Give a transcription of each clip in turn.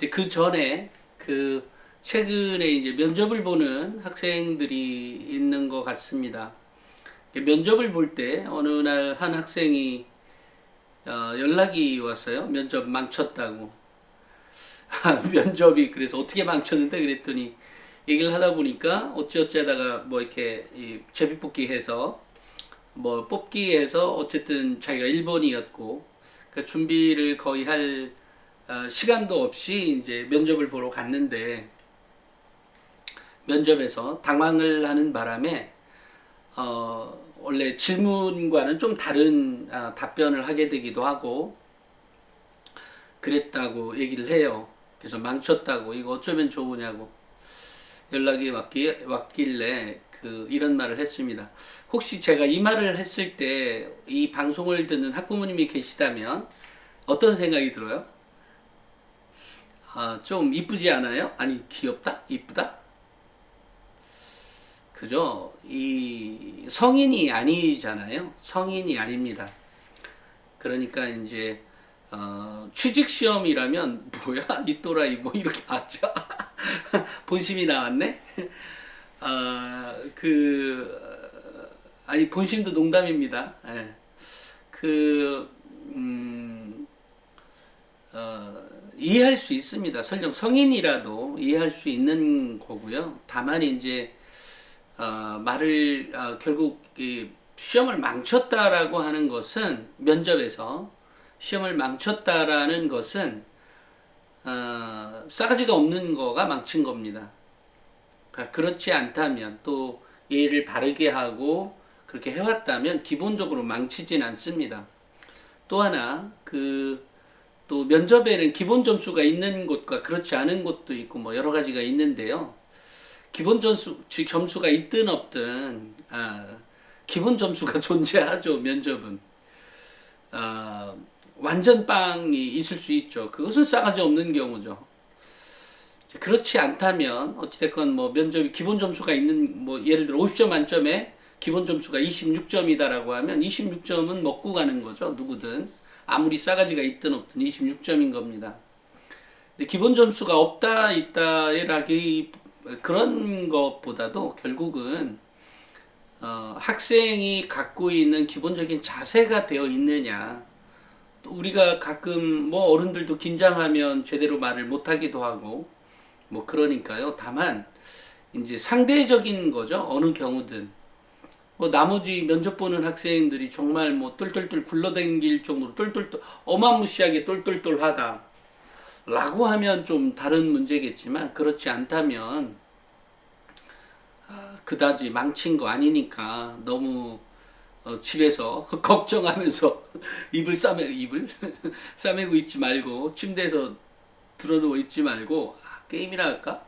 이제 그 전에 그 최근에 이제 면접을 보는 학생들이 있는 것 같습니다. 면접을 볼 때 어느 날 한 학생이 어, 연락이 왔어요. 면접 망쳤다고. 면접이 그래서 어떻게 망쳤는데 그랬더니 얘기를 하다 보니까 어찌어찌 하다가 뭐 이렇게 이 제비뽑기 해서 뭐 뽑기에서 어쨌든 자기가 1번이었고 그 준비를 거의 할 어, 시간도 없이 이제 면접을 보러 갔는데 면접에서 당황을 하는 바람에 어, 원래 질문과는 좀 다른 아, 답변을 하게 되기도 하고 그랬다고 얘기를 해요. 그래서 망쳤다고 이거 어쩌면 좋으냐고 연락이 왔기, 왔길래 그 이런 말을 했습니다. 혹시 제가 이 말을 했을 때 이 방송을 듣는 학부모님이 계시다면 어떤 생각이 들어요? 아, 좀 이쁘지 않아요? 아니, 귀엽다? 이쁘다? 그죠? 이 성인이 아니잖아요. 성인이 아닙니다. 그러니까 이제 어, 취직 시험이라면 뭐야 이 또라이 뭐 이렇게 아죠 본심이 나왔네. 아그 아니 본심도 농담입니다. 예. 그 음, 어, 이해할 수 있습니다. 설령 성인이라도 이해할 수 있는 거고요. 다만 이제 어, 말을 어, 결국 이 시험을 망쳤다라고 하는 것은 면접에서 시험을 망쳤다라는 것은 어, 싸가지가 없는 거가 망친 겁니다. 그러니까 그렇지 않다면 또 예의를 바르게 하고 그렇게 해왔다면 기본적으로 망치진 않습니다. 또 하나 그 또 면접에는 기본 점수가 있는 곳과 그렇지 않은 곳도 있고 뭐 여러 가지가 있는데요. 기본 점수 즉 점수가 있든 없든 아, 기본 점수가 존재하죠 면접은. 아, 완전 빵이 있을 수 있죠. 그것은 싸가지 없는 경우죠. 그렇지 않다면 어찌됐건 뭐 면접이 기본 점수가 있는 뭐 예를 들어 50점 만점에 기본 점수가 26점이다라고 하면 26점은 먹고 가는 거죠 누구든 아무리 싸가지가 있든 없든 26점인 겁니다 근데 기본 점수가 없다 있다라기 그런 것보다도 결국은 어, 학생이 갖고 있는 기본적인 자세가 되어 있느냐. 또 우리가 가끔 뭐 어른들도 긴장하면 제대로 말을 못하기도 하고 뭐 그러니까요. 다만 이제 상대적인 거죠. 어느 경우든. 뭐 나머지 면접 보는 학생들이 정말 뭐 똘똘똘 굴러댕길 정도로 똘똘똘 어마무시하게 똘똘똘하다. 라고 하면 좀 다른 문제겠지만 그렇지 않다면 아, 그다지 망친 거 아니니까 너무 어, 집에서 걱정하면서 입을 싸매 입을 싸매고 있지 말고 침대에서 들어누워 있지 말고 아, 게임이나 할까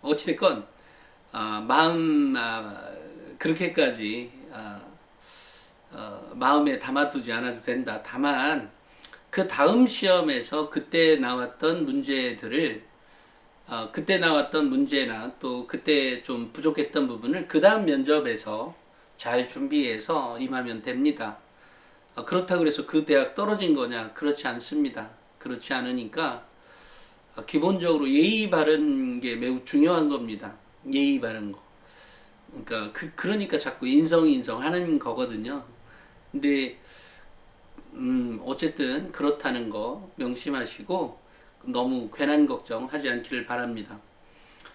어찌됐건 아, 마음 아, 그렇게까지 아, 어, 마음에 담아두지 않아도 된다. 다만 그 다음 시험에서 그때 나왔던 문제들을 어, 그때 나왔던 문제나 또 그때 좀 부족했던 부분을 그 다음 면접에서 잘 준비해서 임하면 됩니다. 어, 그렇다고 해서 그 대학 떨어진 거냐? 그렇지 않습니다. 그렇지 않으니까 어, 기본적으로 예의 바른 게 매우 중요한 겁니다. 예의 바른 거. 그러니까 그, 그러니까 자꾸 인성 인성 하는 거거든요. 근데 음, 어쨌든 그렇다는 거 명심하시고 너무 괜한 걱정 하지 않기를 바랍니다.